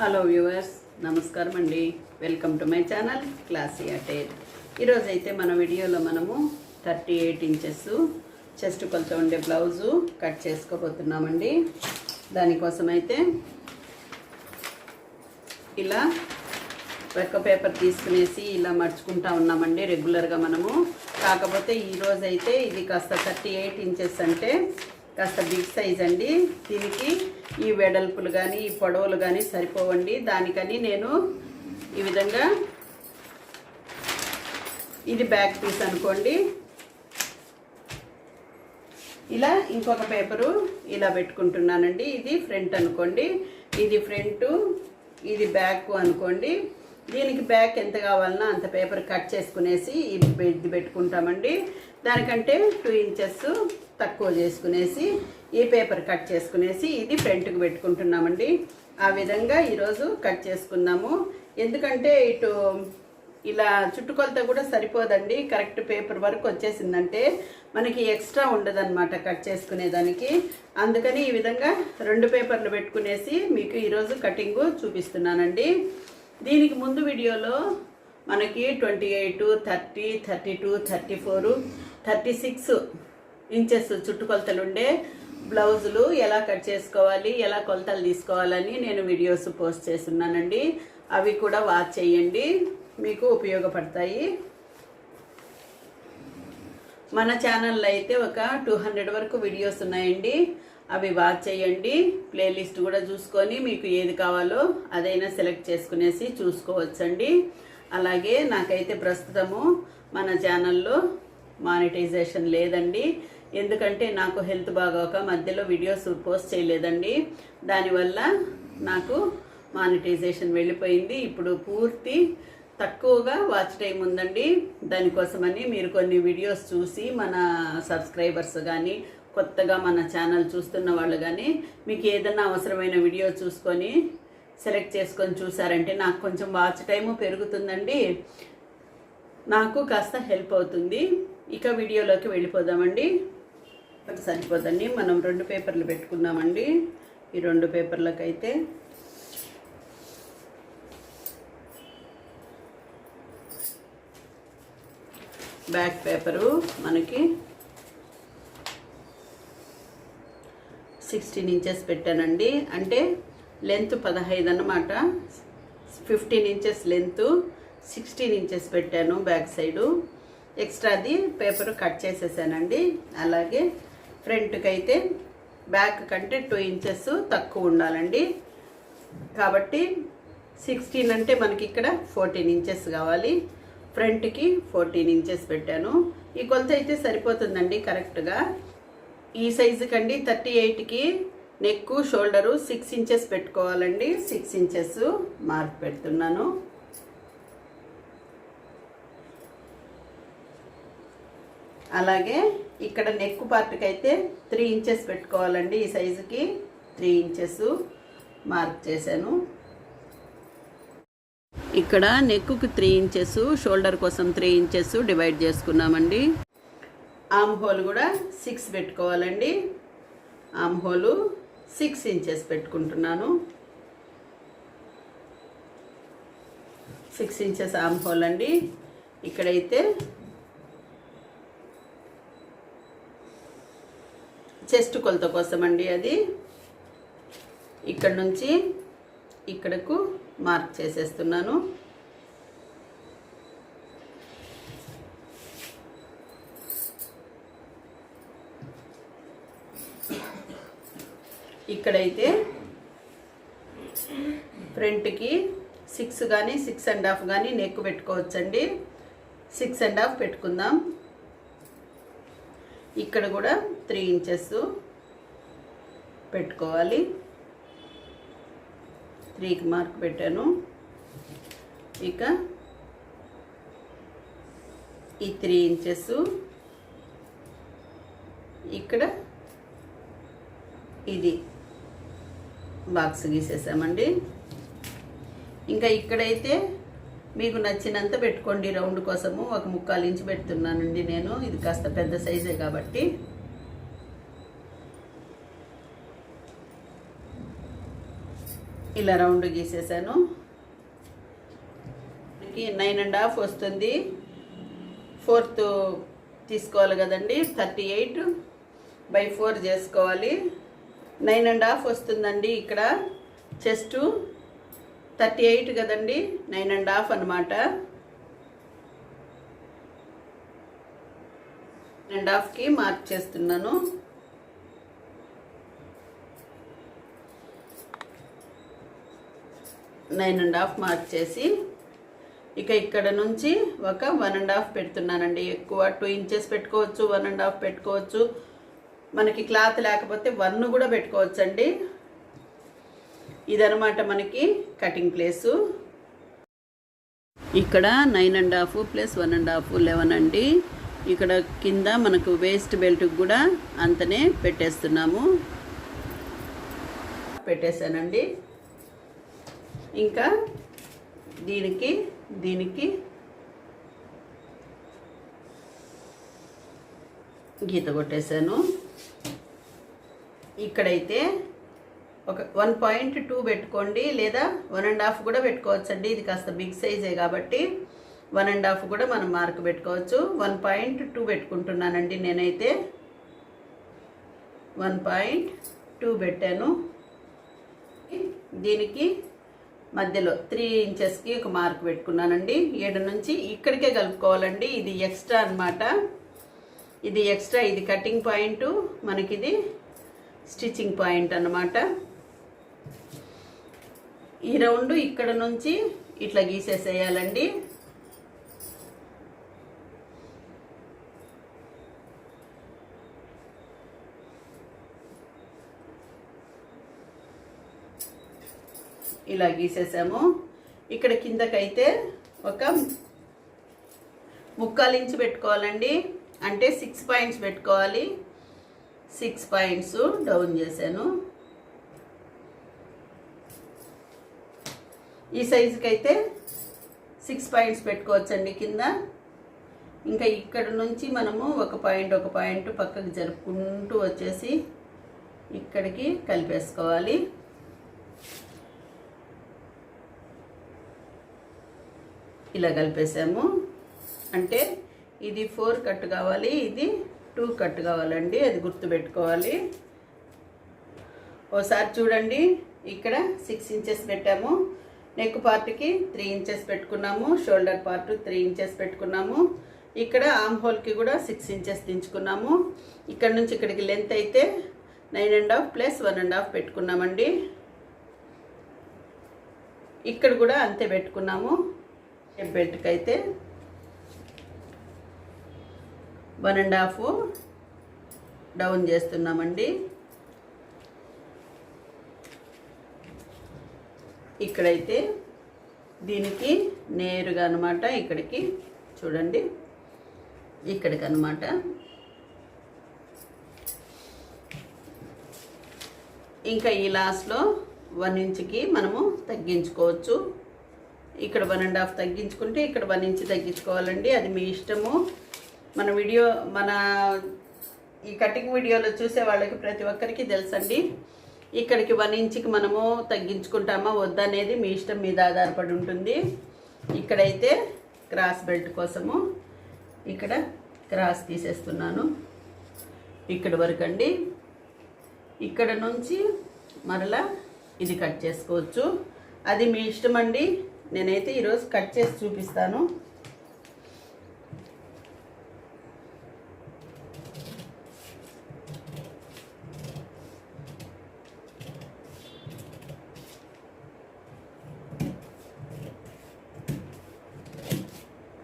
Hello viewers నమస్కారం అండి. Welcome to my channel classy attire ఈరోజు అయితే మన వీడియోలో మనము థర్టీ ఎయిట్ ఇంచెస్ చెస్ట్ కొలత ఉండే బ్లౌజు కట్ చేసుకోబోతున్నామండి. దానికోసం అయితే ఇలా వెక్క పేపర్ తీసుకునేసి ఇలా మర్చుకుంటా ఉన్నామండి రెగ్యులర్గా మనము. కాకపోతే ఈరోజు అయితే ఇది కాస్త థర్టీ ఎయిట్ ఇంచెస్ అంటే కాస్త బిగ్ సైజ్ అండి. దీనికి ఈ వెడల్పులు కానీ ఈ పొడవులు కానీ సరిపోవండి. దానికని నేను ఈ విధంగా ఇది బ్యాక్ పీస్ అనుకోండి. ఇలా ఇంకొక పేపరు ఇలా పెట్టుకుంటున్నానండి. ఇది ఫ్రంట్ అనుకోండి. ఇది ఫ్రంట్ ఇది బ్యాక్ అనుకోండి. దీనికి బ్యాక్ ఎంత కావాలన్నా అంత పేపర్ కట్ చేసుకునేసి ఇది ఇది పెట్టుకుంటామండి. దానికంటే టూ ఇంచెస్ తక్కువ చేసుకునేసి ఈ పేపర్ కట్ చేసుకునేసి ఇది ఫ్రంట్కి పెట్టుకుంటున్నామండి. ఆ విధంగా ఈరోజు కట్ చేసుకున్నాము. ఎందుకంటే ఇటు ఇలా చుట్టుకొలత కూడా సరిపోదండి. కరెక్ట్ పేపర్ వరకు వచ్చేసిందంటే మనకి ఎక్స్ట్రా ఉండదన్నమాట కట్ చేసుకునేదానికి అందుకని ఈ విధంగా రెండు పేపర్లు పెట్టుకునేసి మీకు ఈరోజు కటింగ్ చూపిస్తున్నానండి. దీనికి ముందు వీడియోలో మనకి twenty eight thirty thirty two thirty four thirty six inches చుట్టుకొలతలు ఉండే బ్లౌజులు ఎలా కట్ చేసుకోవాలి ఎలా కొలతలు తీసుకోవాలని నేను వీడియోస్ పోస్ట్ చేస్తున్నానండి. అవి కూడా వాచ్ చేయండి. మీకు ఉపయోగపడతాయి. మన ఛానల్లో అయితే ఒక టూ హండ్రెడ్ వరకు వీడియోస్ ఉన్నాయండి. అవి వాచ్ చేయండి. ప్లేలిస్ట్ కూడా చూసుకొని మీకు ఏది కావాలో అదైనా సెలెక్ట్ చేసుకునేసి చూసుకోవచ్చండి. అలాగే నాకైతే ప్రస్తుతము మన ఛానల్లో మానిటైజేషన్ లేదండి. ఎందుకంటే నాకు హెల్త్ బాగోక మధ్యలో వీడియోస్ పోస్ట్ చేయలేదండి. దానివల్ల నాకు మానిటైజేషన్ వెళ్ళిపోయింది. ఇప్పుడు పూర్తి తక్కువగా వాచ్ టైం ఉందండి. దానికోసమని మీరు కొన్ని వీడియోస్ చూసి మన సబ్స్క్రైబర్స్ కానీ కొత్తగా మన ఛానల్ చూస్తున్న వాళ్ళు కానీ మీకు ఏదైనా అవసరమైన వీడియో చూసుకొని సెలెక్ట్ చేసుకొని చూసారంటే నాకు కొంచెం వాచ్ టైము పెరుగుతుందండి. నాకు కాస్త హెల్ప్ అవుతుంది. ఇక వీడియోలోకి వెళ్ళిపోదామండి. ఒకటి సరిపోదండి. మనం రెండు పేపర్లు పెట్టుకున్నామండి ఈ రెండు పేపర్లకైతే బ్యాక్ పేపరు మనకి సిక్స్టీన్ ఇంచెస్ పెట్టానండి. అంటే లెంత్ పదహైదు అన్నమాట. Fifteen inches length sixteen inches పెట్టాను బ్యాక్ సైడు. ఎక్స్ట్రాది పేపర్ కట్ చేసేసానండి. అలాగే ఫ్రంట్కి అయితే బ్యాక్ కంటే టూ ఇంచెస్ తక్కువ ఉండాలండి. కాబట్టి సిక్స్టీన్ అంటే మనకి ఇక్కడ ఫోర్టీన్ ఇంచెస్ కావాలి. ఫ్రంట్కి ఫోర్టీన్ ఇంచెస్ పెట్టాను. ఈ కొలత అయితే సరిపోతుందండి కరెక్ట్గా. ఈ సైజు కండి థర్టీ ఎయిట్కి నెక్ షోల్డరు సిక్స్ ఇంచెస్ పెట్టుకోవాలండి. సిక్స్ ఇంచెస్ మార్క్ పెడుతున్నాను. అలాగే ఇక్కడ నెక్ పార్ట్కి అయితే త్రీ ఇంచెస్ పెట్టుకోవాలండి. ఈ సైజుకి త్రీ ఇంచెస్ మార్క్ చేశాను. ఇక్కడ నెక్కు త్రీ ఇంచెస్ షోల్డర్ కోసం త్రీ ఇంచెస్ డివైడ్ చేసుకున్నామండి. ఆమ్ హోల్ కూడా సిక్స్ పెట్టుకోవాలండి. ఆమ్ హోలు సిక్స్ ఇంచెస్ పెట్టుకుంటున్నాను. సిక్స్ ఇంచెస్ ఆమ్ హోల్ అండి. ఇక్కడైతే చెస్ట్ కొలత కోసం అండి అది. ఇక్కడ నుంచి ఇక్కడకు మార్క్ చేసేస్తున్నాను. ఇక్కడైతే ఫ్రంట్కి సిక్స్ కానీ సిక్స్ అండ్ హాఫ్ కానీ నెక్ పెట్టుకోవచ్చండి. సిక్స్ అండ్ హాఫ్ పెట్టుకుందాం. ఇక్కడ కూడా త్రీ ఇంచెస్ పెట్టుకోవాలి. త్రీకి మార్క్ పెట్టాను. ఇక ఈ త్రీ ఇంచెస్ ఇక్కడ ఇది బాక్స్ గీసేసామండి. ఇంకా ఇక్కడైతే మీకు నచ్చినంత పెట్టుకోండి రౌండ్ కోసము. ఒక ముక్కాలు ఇంచు పెడుతున్నానండి నేను. ఇది కాస్త పెద్ద సైజే కాబట్టి. ఇలా రౌండ్ గీసేసాను. మనకి నైన్ అండ్ హాఫ్ వస్తుంది. ఫోర్త్ తీసుకోవాలి కదండి. థర్టీ ఎయిట్ బై ఫోర్ చేసుకోవాలి. నైన్ అండ్ హాఫ్ వస్తుందండి ఇక్కడ. చెస్ట్ థర్టీ ఎయిట్ కదండి నైన్ అండ్ హాఫ్ అనమాట అండ్ హాఫ్కి మార్క్ చేస్తున్నాను. నైన్ అండ్ హాఫ్ మార్క్ చేసి ఇక ఇక్కడ నుంచి ఒక వన్ అండ్ హాఫ్ పెడుతున్నానండి. ఎక్కువ టూ ఇంచెస్ పెట్టుకోవచ్చు వన్ అండ్ హాఫ్ పెట్టుకోవచ్చు. మనకి క్లాత్ లేకపోతే వన్ కూడా పెట్టుకోవచ్చండి. ఇదనమాట మనకి కటింగ్ ప్లేసు. ఇక్కడ nine and half plus one and half eleven అండి. ఇక్కడ కింద మనకు వేస్ట్ బెల్ట్కి కూడా అంతనే పెట్టేస్తున్నాము. పెట్టేశానండి. ఇంకా దీనికి దీనికి గీత కొట్టేశాను. ఇక్కడైతే ఒక వన్ పాయింట్ టూ పెట్టుకోండి లేదా వన్ అండ్ హాఫ్ కూడా పెట్టుకోవచ్చండి. ఇది కాస్త బిగ్ సైజే కాబట్టి వన్ అండ్ హాఫ్ కూడా మనం మార్క్ పెట్టుకోవచ్చు. వన్ పాయింట్ టూ పెట్టుకుంటున్నానండి నేనైతే. వన్ పాయింట్ టూ పెట్టాను. దీనికి మధ్యలో త్రీ ఇంచెస్కి ఒక మార్క్ పెట్టుకున్నానండి. ఏడు నుంచి ఇక్కడికే కలుపుకోవాలండి. ఇది ఎక్స్ట్రా అన్నమాట. ఇది ఎక్స్ట్రా ఇది కటింగ్ పాయింట్ మనకిది స్టిచ్చింగ్ పాయింట్ అన్నమాట. ఈ రౌండ్ ఇక్కడ నుంచి ఇట్లా గీసేసేయాలండి. ఇలా గీసేసాము. ఇక్కడ కిందకైతే ఒక ముక్కాలు ఇంచు పెట్టుకోవాలండి. అంటే సిక్స్ పాయింట్స్ పెట్టుకోవాలి. సిక్స్ పాయింట్స్ డౌన్ చేశాను. ఈ సైజుకి అయితే సిక్స్ పాయింట్స్ పెట్టుకోవచ్చండి కింద. ఇంకా ఇక్కడ నుంచి మనము ఒక పాయింట్ ఒక పాయింట్ పక్కకు జరుపుకుంటూ వచ్చేసి ఇక్కడికి కలిపేసుకోవాలి. ఇలా కలిపేసాము. అంటే ఇది ఫోర్ కట్ కావాలి ఇది టూ కట్ కావాలండి అది గుర్తుపెట్టుకోవాలి. ఓసారి చూడండి ఇక్కడ సిక్స్ ఇంచెస్ పెట్టాము. నెక్ పార్ట్కి త్రీ ఇంచెస్ పెట్టుకున్నాము షోల్డర్ పార్ట్ త్రీ ఇంచెస్ పెట్టుకున్నాము. ఇక్కడ ఆమ్ హోల్కి కూడా సిక్స్ ఇంచెస్ దించుకున్నాము. ఇక్కడ నుంచి ఇక్కడికి లెంత్ అయితే nine and half plus one and half పెట్టుకున్నామండి. ఇక్కడ కూడా అంతే పెట్టుకున్నాము. బెల్ట్కి అయితే వన్ అండ్ హాఫ్ డౌన్ చేస్తున్నామండి. ఇక్కడైతే దీనికి నేరుగా అనమాట ఇక్కడికి చూడండి. ఇక్కడికి అనమాట ఇంకా ఈ లాస్ట్లో వన్ ఇంచ్కి మనము తగ్గించుకోవచ్చు. ఇక్కడ వన్ అండ్ హాఫ్ తగ్గించుకుంటే ఇక్కడ వన్ ఇంచ్ తగ్గించుకోవాలండి. అది మీ ఇష్టము. మన వీడియో మన ఈ కటింగ్ వీడియోలో చూసే వాళ్ళకి ప్రతి ఒక్కరికి తెలుసండి. ఇక్కడికి వన్ ఇంచ్కి మనము తగ్గించుకుంటామా వద్దనేది మీ ఇష్టం మీద ఆధారపడి ఉంటుంది. ఇక్కడైతే క్రాస్ బెల్ట్ కోసము ఇక్కడ క్రాస్ తీసేస్తున్నాను. ఇక్కడ వరకు అండి. ఇక్కడ నుంచి మరలా ఇది కట్ చేసుకోవచ్చు. అది మీ ఇష్టం అండి. నేనైతే ఈరోజు కట్ చేసి చూపిస్తాను.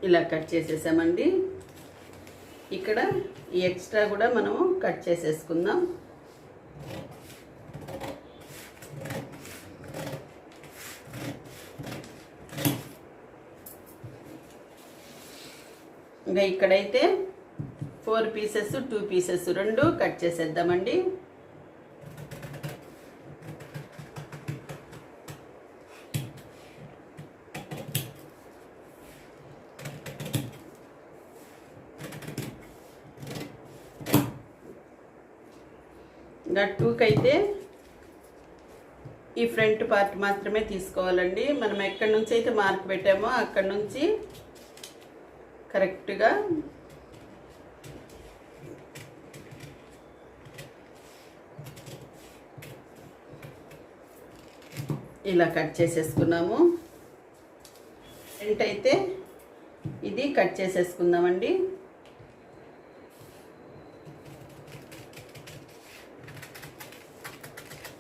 ఇలా కట్ చేసేసామండి. ఇక్కడ ఈ ఎక్స్ట్రా కూడా మనము కట్ చేసేసుకుందాం. ఇంకా ఇక్కడైతే ఫోర్ పీసెస్ టూ పీసెస్ రెండు కట్ చేసేద్దామండి. ఇంకా అయితే ఈ ఫ్రంట్ పార్ట్ మాత్రమే తీసుకోవాలండి. మనం ఎక్కడి నుంచి అయితే మార్క్ పెట్టామో అక్కడి నుంచి కరెక్ట్గా ఇలా కట్ చేసేసుకున్నాము. ఫ్రంట్ అయితే ఇది కట్ చేసేసుకుందామండి.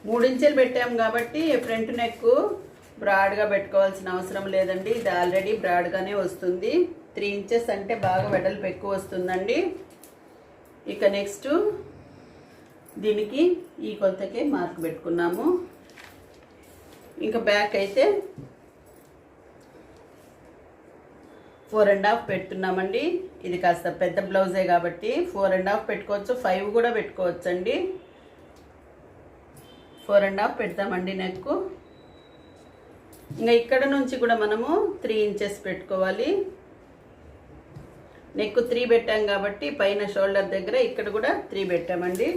మూడించెలు పెట్టాము కాబట్టి ఫ్రంట్ నెక్ బ్రాడ్గా పెట్టుకోవాల్సిన అవసరం లేదండి. ఇది ఆల్రెడీ బ్రాడ్గానే వస్తుంది. త్రీ ఇంచెస్ అంటే బాగా వెడల్పు ఎక్కువ వస్తుందండి. ఇక నెక్స్ట్ దీనికి ఈ కొలతకే మార్క్ పెట్టుకున్నాము. ఇంకా బ్యాక్ అయితే ఫోర్ అండ్ హాఫ్ పెట్టున్నామండి ఇది కాస్త పెద్ద బ్లౌజే కాబట్టి ఫోర్ అండ్ హాఫ్ పెట్టుకోవచ్చు. ఫైవ్ కూడా పెట్టుకోవచ్చండి. ఫోర్ అండ్ హాఫ్ పెడతామండి నెక్ ఇంకా ఇక్కడ నుంచి కూడా మనము త్రీ ఇంచెస్ పెట్టుకోవాలి. నెక్ త్రీ పెట్టాం కాబట్టి పైన షోల్డర్ దగ్గర ఇక్కడ కూడా త్రీ పెట్టామండి.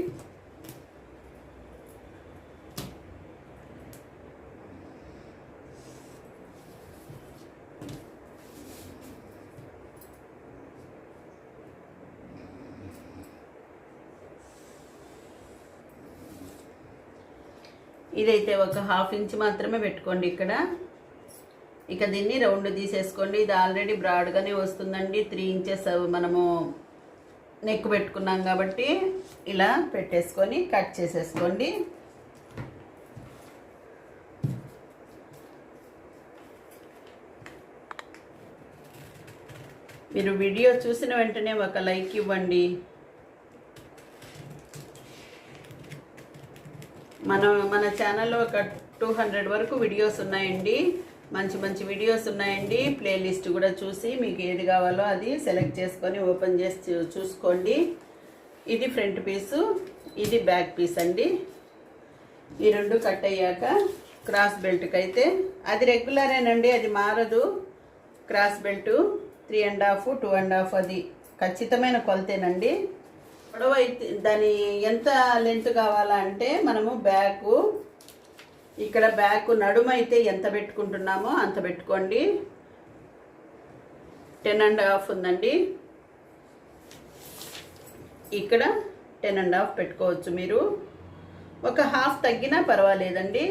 ఇదైతే ఒక హాఫ్ ఇంచ్ మాత్రమే పెట్టుకోండి ఇక్కడ. ఇక దీన్ని రౌండ్ తీసేసుకోండి. ఇది ఆల్రెడీ బ్రాడ్గానే వస్తుందండి. త్రీ ఇంచెస్ మనము నెక్ పెట్టుకున్నాం కాబట్టి ఇలా పెట్టేసుకొని కట్ చేసేసుకోండి. మీరు వీడియో చూసిన వెంటనే ఒక లైక్ ఇవ్వండి. మన మన ఛానల్లో ఒక టూ హండ్రెడ్ వరకు వీడియోస్ ఉన్నాయండి. మంచి మంచి వీడియోస్ ఉన్నాయండి. ప్లేలిస్ట్ కూడా చూసి మీకు ఏది కావాలో అది సెలెక్ట్ చేసుకొని ఓపెన్ చేసి చూసుకోండి. ఇది ఫ్రంట్ పీసు ఇది బ్యాక్ పీస్ అండి. ఈ రెండు కట్ అయ్యాక క్రాస్ బెల్ట్కి అయితే అది రెగ్యులరేనండి అది మారదు. Cross belt three and half two and half అది ఖచ్చితమైన కొలతేనండి. పొడవు అయితే దాని ఎంత లెంత్ కావాలంటే మనము బ్యాక్ ఇక్కడ బ్యాక్ నడుమ అయితే ఎంత పెట్టుకుంటున్నామో అంత పెట్టుకోండి. టెన్ అండ్ హాఫ్ ఉందండి. ఇక్కడ టెన్ అండ్ హాఫ్ పెట్టుకోవచ్చు మీరు. ఒక హాఫ్ తగ్గినా పర్వాలేదండి.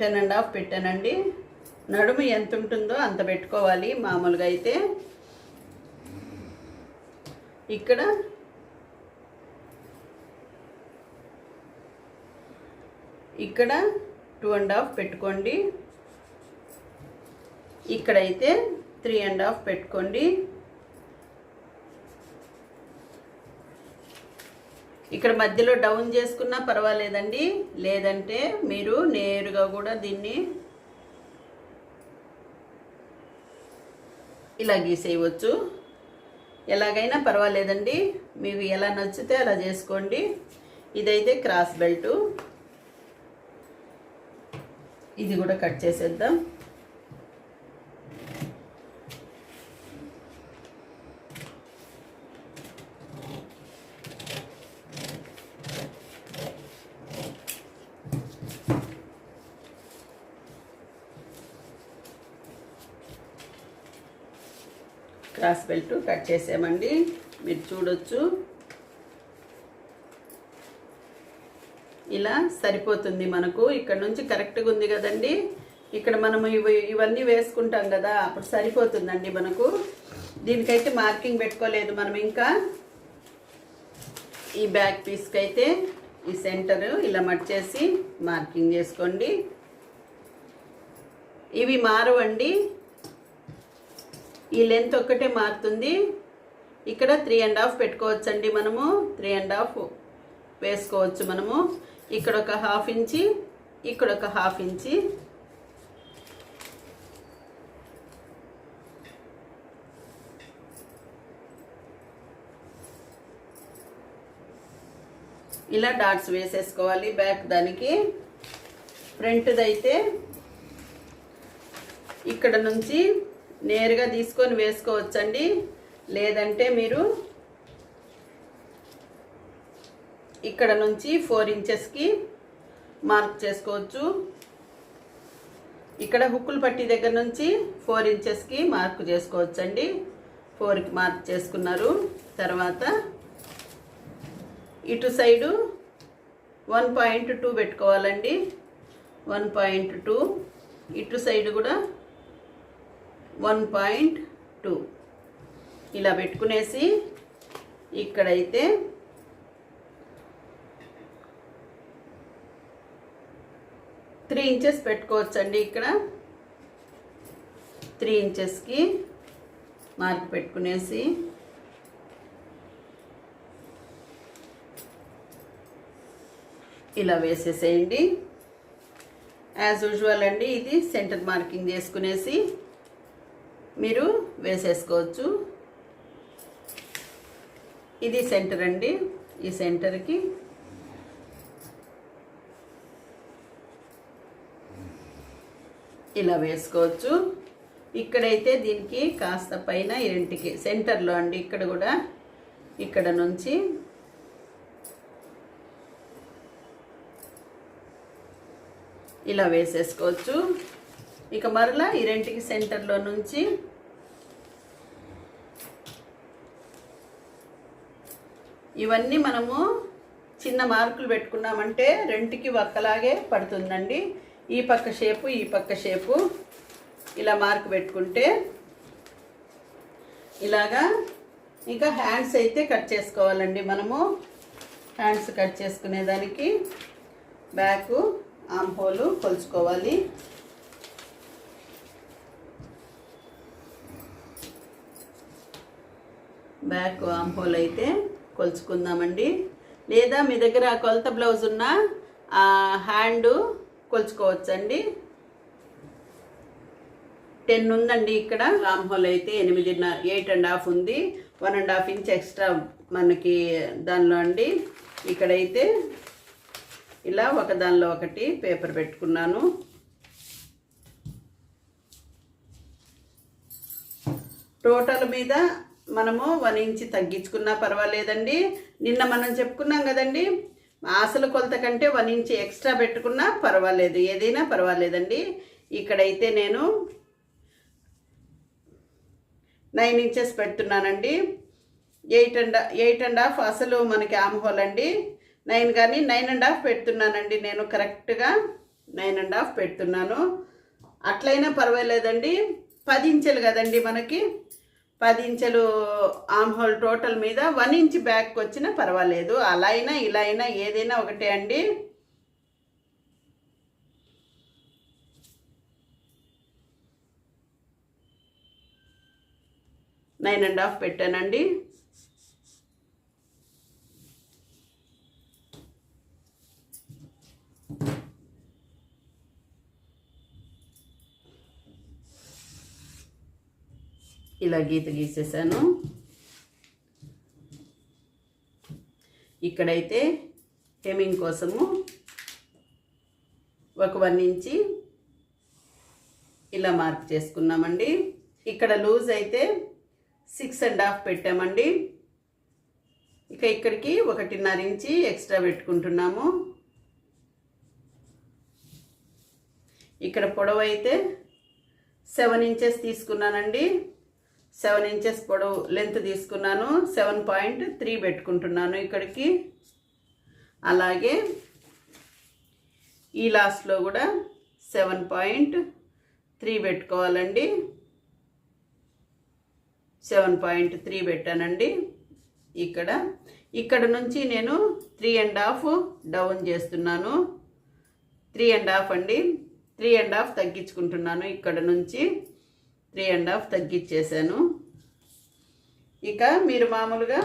టెన్ అండ్ హాఫ్ పెట్టానండి. నడుము ఎంత ఉంటుందో అంత పెట్టుకోవాలి. మామూలుగా అయితే ఇక్కడ ఇక్కడ టూ అండ్ హాఫ్ పెట్టుకోండి. ఇక్కడైతే త్రీ అండ్ హాఫ్ పెట్టుకోండి. ఇక్కడ మధ్యలో డౌన్ చేసుకున్నా పర్వాలేదండి. లేదంటే మీరు నేరుగా కూడా దీన్ని ఇలా గీసేయవచ్చు ఎలాగైనా పర్వాలేదండి. మీకు ఎలా నచ్చితే అలా చేసుకోండి. ఇదైతే క్రాస్ బెల్టు. ఇది కూడా కట్ చేసేద్దాం క్రాస్ బెల్ట్ కట్ చేసామండి మీరు చూడొచ్చు. ఇలా సరిపోతుంది మనకు. ఇక్కడ నుంచి కరెక్ట్గా ఉంది కదండి. ఇక్కడ మనము ఇవి ఇవన్నీ వేసుకుంటాం కదా అప్పుడు సరిపోతుందండి మనకు. దీనికైతే మార్కింగ్ పెట్టుకోలేదు మనం ఇంకా. ఈ బ్యాక్ పీస్కి అయితే ఈ సెంటర్ ఇలా మర్చేసి మార్కింగ్ చేసుకోండి. ఇవి మారవండి. ఈ లెంత్ ఒక్కటే మారుతుంది. ఇక్కడ త్రీ అండ్ హాఫ్ పెట్టుకోవచ్చండి మనము. త్రీ అండ్ హాఫ్ వేసుకోవచ్చు మనము. ఇక్కడ ఒక హాఫ్ ఇంచి ఇక్కడ ఒక హాఫ్ ఇంచి. ఇలా డాట్స్ వేసేసుకోవాలి బ్యాక్ దానికి. ఫ్రంట్ది అయితే ఇక్కడ నుంచి నేరుగా తీసుకొని వేసుకోవచ్చండి. లేదంటే మీరు ఇక్కడ నుంచి ఫోర్ ఇంచెస్కి మార్క్ చేసుకోవచ్చు. ఇక్కడ హుక్కులు పట్టి దగ్గర నుంచి ఫోర్ ఇంచెస్కి మార్క్ చేసుకోవచ్చండి. ఫోర్కి మార్క్ చేసుకున్నారు. తర్వాత ఇటు సైడు వన్ పాయింట్ టూ పెట్టుకోవాలండి. One point two. ఇటు సైడ్ కూడా వన్ పాయింట్ టూ. ఇలా పెట్టుకునేసి ఇక్కడైతే త్రీ ఇంచెస్ పెట్టుకోవచ్చండి ఇక్కడ. త్రీ ఇంచెస్కి మార్క్ పెట్టుకునేసి ఇలా వేసేసేయండి. యాజ్ యూజువల్ అండి ఇది సెంటర్ మార్కింగ్ చేసుకునేసి మీరు వేసేసుకోవచ్చు. ఇది సెంటర్ అండి. ఈ సెంటర్కి ఇలా వేసుకోవచ్చు. ఇక్కడైతే దీనికి కాస్త పైన ఇంటికి సెంటర్లో అండి. ఇక్కడ కూడా ఇక్కడ నుంచి ఇలా వేసేసుకోవచ్చు. ఇక మరలా ఈ రెంటికి సెంటర్లో నుంచి ఇవన్నీ మనము చిన్న మార్కులు పెట్టుకున్నామంటే రెంటికి ఒక్కలాగే పడుతుందండి. ఈ పక్క షేపు ఈ పక్క షేపు ఇలా మార్క్ పెట్టుకుంటే ఇలాగా ఇంకా హ్యాండ్స్ అయితే కట్ చేసుకోవాలండి మనము. హ్యాండ్స్ కట్ చేసుకునేదానికి బ్యాక్ ఆమ్ హోలు కొలుచుకోవాలి. బ్యాక్ ఆమ్ హోల్ అయితే కొలుచుకుందామండి. లేదా మీ దగ్గర కొలత బ్లౌజ్ ఉన్న హ్యాండ్ కొలుచుకోవచ్చండి. టెన్ ఉందండి ఇక్కడ. ఆమ్ హోల్ అయితే ఎనిమిదిన్నర ఎయిట్ అండ్ హాఫ్ ఉంది. One and half inch extra మనకి దానిలో అండి. ఇక్కడైతే ఇలా ఒక దానిలో ఒకటి పేపర్ పెట్టుకున్నాను. టోటల్ మీద మనము వన్ ఇంచ్ తగ్గించుకున్నా పర్వాలేదండి. నిన్న మనం చెప్పుకున్నాం కదండి అసలు కొలత కంటే వన్ ఇంచ్ ఎక్స్ట్రా పెట్టుకున్నా పర్వాలేదు. ఏదైనా పర్వాలేదండి. ఇక్కడైతే నేను నైన్ ఇంచెస్ పెడుతున్నానండి. Eight and eight and half అసలు మనకి ఆమ్ హోల్ అండి నైన్ కానీ నైన్ అండ్ హాఫ్ పెడుతున్నానండి నేను కరెక్ట్గా. నైన్ అండ్ హాఫ్ పెడుతున్నాను. అట్లయినా పర్వాలేదండి. పది ఇంచెలు కదండి మనకి. పది ఇంచెలు ఆమ్ హోల్ టోటల్ మీద వన్ ఇంచ్ బ్యాక్ వచ్చినా పర్వాలేదు. అలా అయినా ఇలా అయినా ఏదైనా ఒకటే అండి. నైన్ అండ్ హాఫ్ పెట్టానండి. ఇలా గీత గీసేసాను. ఇక్కడైతే హెమింగ్ కోసము ఒక వన్ ఇంచి ఇలా మార్క్ చేసుకున్నామండి. ఇక్కడ లూజ్ అయితే సిక్స్ అండ్ హాఫ్ పెట్టామండి. ఇక ఇక్కడికి ఒకటిన్నర ఇంచి ఎక్స్ట్రా పెట్టుకుంటున్నాము. ఇక్కడ పొడవు అయితే సెవెన్ ఇంచెస్ తీసుకున్నానండి. సెవెన్ ఇంచెస్ పొడవు లెంత్ తీసుకున్నాను. సెవెన్ పాయింట్ త్రీ పెట్టుకుంటున్నాను ఇక్కడికి. అలాగే ఈ లాస్ట్లో కూడా సెవెన్ పాయింట్ త్రీ పెట్టుకోవాలండి. సెవెన్ పాయింట్ త్రీ పెట్టానండి. ఇక్కడ ఇక్కడ నుంచి నేను త్రీ అండ్ హాఫ్ డౌన్ చేస్తున్నాను. త్రీ అండ్ హాఫ్ అండి. త్రీ అండ్ హాఫ్ తగ్గించుకుంటున్నాను ఇక్కడ నుంచి. త్రీ అండ్ హాఫ్ తగ్గించేసాను ఇక మీరు మామూలుగా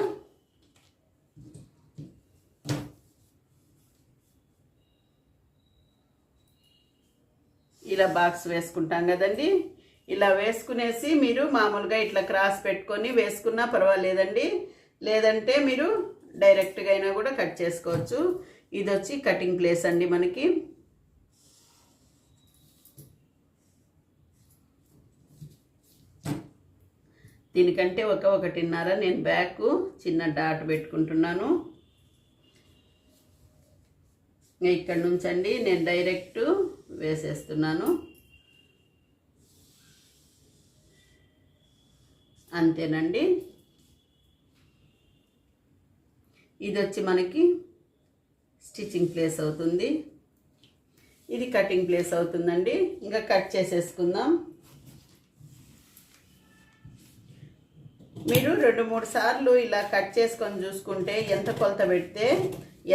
ఇలా బాక్స్ వేసుకుంటాం కదండి. ఇలా వేసుకునేసి మీరు మామూలుగా ఇట్లా క్రాస్ పెట్టుకొని వేసుకున్నా పర్వాలేదండి. లేదంటే మీరు డైరెక్ట్గా అయినా కూడా కట్ చేసుకోవచ్చు. ఇది వచ్చి కటింగ్ ప్లేస్ అండి మనకి. దీనికంటే ఒక ఒకటిన్నర నేను బ్యాక్ చిన్న డాట్ పెట్టుకుంటున్నాను. ఇక్కడ నుంచి అండి నేను డైరెక్ట్ వేసేస్తున్నాను. అంతేనండి. ఇది వచ్చి మనకి స్టిచ్చింగ్ ప్లేస్ అవుతుంది. ఇది కటింగ్ ప్లేస్ అవుతుందండి. ఇంకా కట్ చేసేసుకుందాం. మీరు రెండు మూడు సార్లు ఇలా కట్ చేసుకొని చూసుకుంటే ఎంత కొలత పెడితే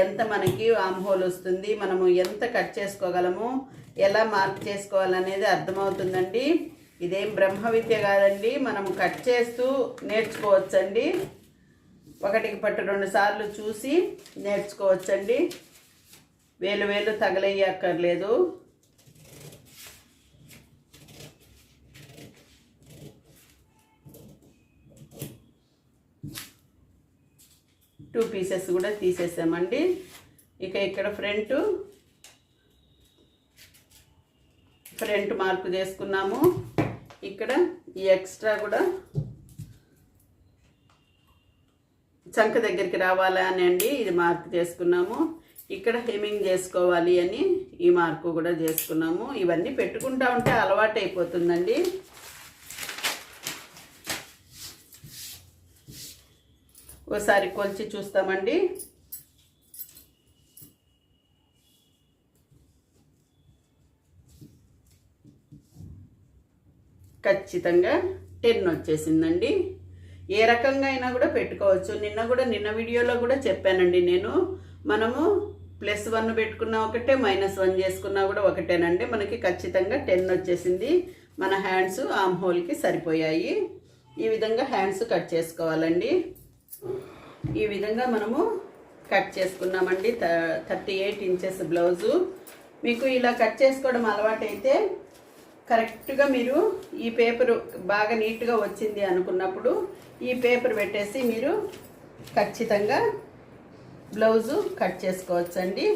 ఎంత మనకి వామ్ హోల్ వస్తుంది మనము ఎంత కట్ చేసుకోగలము ఎలా మార్క్ చేసుకోవాలనేది అర్థమవుతుందండి. ఇదేం బ్రహ్మ విద్య కాదండి మనం కట్ చేస్తూ నేర్చుకోవచ్చండి. ఒకటికి పట్టు రెండు సార్లు చూసి నేర్చుకోవచ్చండి. వేలు వేలు తగలయ్యక్కర్లేదు. టూ పీసెస్ కూడా తీసేసామండి. ఇక ఇక్కడ ఫ్రంట్ ఫ్రంట్ మార్కు చేసుకున్నాము. ఇక్కడ ఈ ఎక్స్ట్రా కూడా చంక దగ్గరికి రావాలా అని అండి ఇది మార్క్ చేసుకున్నాము. ఇక్కడ హెమింగ్ చేసుకోవాలి అని ఈ మార్కు కూడా చేసుకున్నాము. ఇవన్నీ పెట్టుకుంటా ఉంటే అలవాటు అయిపోతుందండి ఒకసారి కొలిచి చూస్తామండి. ఖచ్చితంగా టెన్ వచ్చేసిందండి. ఏ రకంగా అయినా కూడా పెట్టుకోవచ్చు. నిన్న కూడా నిన్న వీడియోలో కూడా చెప్పానండి నేను. మనము ప్లస్ వన్ పెట్టుకున్నా ఒకటే మైనస్ వన్ చేసుకున్నా కూడా ఒకటేనండి. మనకి ఖచ్చితంగా టెన్ వచ్చేసింది. మన హ్యాండ్స్ ఆమ్ హోల్కి సరిపోయాయి. ఈ విధంగా హ్యాండ్స్ కట్ చేసుకోవాలండి. ఈ విధంగా మనము కట్ చేసుకున్నామండి. Thirty eight inches blouse. మీకు ఇలా కట్ చేసుకోవడం అలవాటైతే కరెక్ట్గా మీరు ఈ పేపరు బాగా నీట్గా వచ్చింది అనుకున్నప్పుడు ఈ పేపర్ పెట్టేసి మీరు ఖచ్చితంగా బ్లౌజు కట్ చేసుకోవచ్చండి.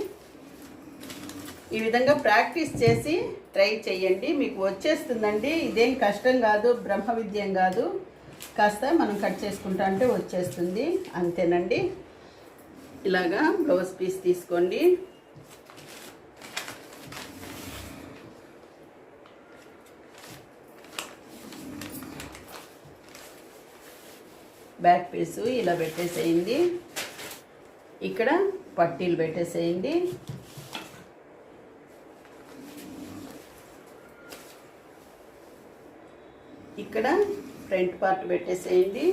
ఈ విధంగా ప్రాక్టీస్ చేసి ట్రై చేయండి మీకు వచ్చేస్తుందండి. ఇదేం కష్టం కాదు బ్రహ్మ విద్యం కాదు. కాస్త మనం కట్ చేసుకుంటా అంటే వచ్చేస్తుంది. అంతేనండి. ఇలాగా బ్లౌజ్ పీస్ తీసుకోండి. బ్యాక్ పీసు ఇలా పెట్టేసేయండి. ఇక్కడ పట్టీలు పెట్టేసేయండి. ఇక్కడ ఫ్రంట్ పార్ట్ పెట్టేసేయండి.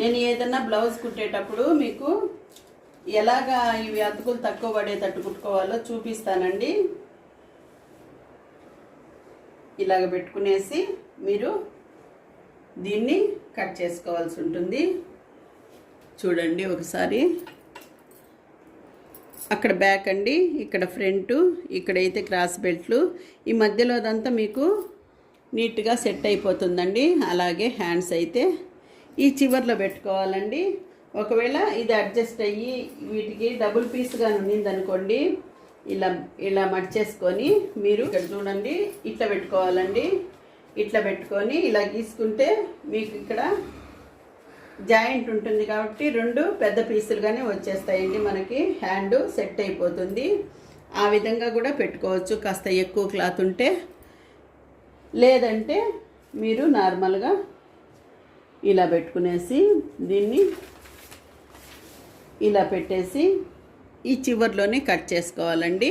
నేను ఏదన్నా బ్లౌజ్ కుట్టేటప్పుడు మీకు ఎలాగా ఇవి అతుకులు తక్కువ పడేటట్టు కుట్టుకోవాలో చూపిస్తానండి. ఇలాగ పెట్టుకునేసి మీరు దీన్ని కట్ చేసుకోవాల్సి ఉంటుంది. చూడండి ఒకసారి. అక్కడ బ్యాక్ అండి ఇక్కడ ఫ్రంట్ ఇక్కడైతే క్రాస్ బెల్ట్లు. ఈ మధ్యలో అదంతా మీకు నీట్గా సెట్ అయిపోతుందండి. అలాగే హ్యాండ్స్ అయితే ఈ చివర్లో పెట్టుకోవాలండి. ఒకవేళ ఇది అడ్జస్ట్ అయ్యి వీటికి డబుల్ పీస్గా అనుకోండి ఇలా ఇలా మడిచేసుకొని మీరు ఇక్కడ చూడండి ఇట్లా పెట్టుకోవాలండి. ఇట్లా పెట్టుకొని ఇలా గీసుకుంటే మీకు ఇక్కడ జాయింట్ ఉంటుంది కాబట్టి రెండు పెద్ద పీసులుగానే వచ్చేస్తాయండి. మనకి హ్యాండ్ సెట్ అయిపోతుంది. ఆ విధంగా కూడా పెట్టుకోవచ్చు. కాస్త ఎక్కువ క్లాత్ ఉంటే లేదంటే మీరు నార్మల్గా ఇలా పెట్టుకునేసి దీన్ని ఇలా పెట్టేసి ఈ చివర్లోనే కట్ చేసుకోవాలండి.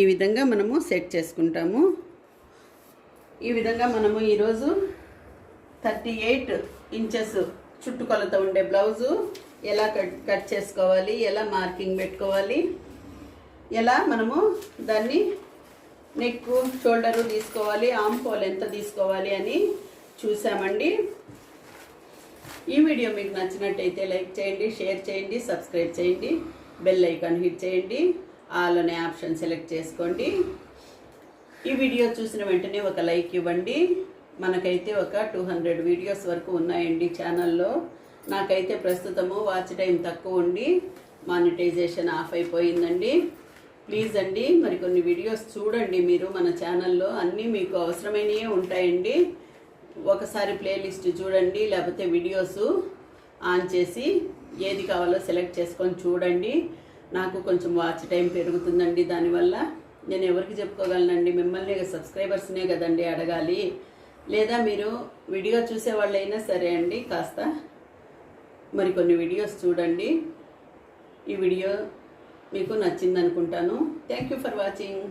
ఈ విధంగా మనము సెట్ చేసుకుంటాము. ఈ విధంగా మనము ఈరోజు థర్టీ ఎయిట్ ఇంచెస్ చుట్టుకొలత ఉండే బ్లౌజు ఎలా కట్ కట్ చేసుకోవాలి ఎలా మార్కింగ్ పెట్టుకోవాలి ఎలా మనము దాన్ని నెక్ షోల్డరు తీసుకోవాలి ఆమ్ హోల్ ఎంత తీసుకోవాలి అని చూసామండి. ఈ వీడియో మీకు నచ్చినట్టయితే లైక్ చేయండి షేర్ చేయండి సబ్స్క్రైబ్ చేయండి బెల్ ఐకాన్ హిట్ చేయండి ఆల్ అనే ఆప్షన్ సెలెక్ట్ చేసుకోండి. ఈ వీడియో చూసిన వెంటనే ఒక లైక్ ఇవ్వండి. మనకైతే ఒక టూ హండ్రెడ్ వీడియోస్ వరకు ఉన్నాయండి ఛానల్లో. నాకైతే ప్రస్తుతము వాచ్ టైం తక్కువ ఉండి మానిటైజేషన్ ఆఫ్ అయిపోయిందండి. ప్లీజ్ అండి మరి కొన్ని వీడియోస్ చూడండి మీరు మన ఛానల్లో. అన్నీ మీకు అవసరమైనవే ఉంటాయండి. ఒకసారి ప్లేలిస్ట్ చూడండి లేకపోతే వీడియోస్ ఆన్ చేసి ఏది కావాలో సెలెక్ట్ చేసుకొని చూడండి. నాకు కొంచెం వాచ్ టైం పెరుగుతుందండి దానివల్ల. నేను ఎవరికి చెప్పుకోగలనండి? మిమ్మల్ని సబ్స్క్రైబర్స్నే కదండి అడగాలి. లేదా మీరు వీడియో చూసే వాళ్ళైనా సరే అండి కాస్త మరికొన్ని వీడియోస్ చూడండి. ఈ వీడియో మీకు నచ్చింది అనుకుంటాను థ్యాంక్ యూ ఫర్ వాచింగ్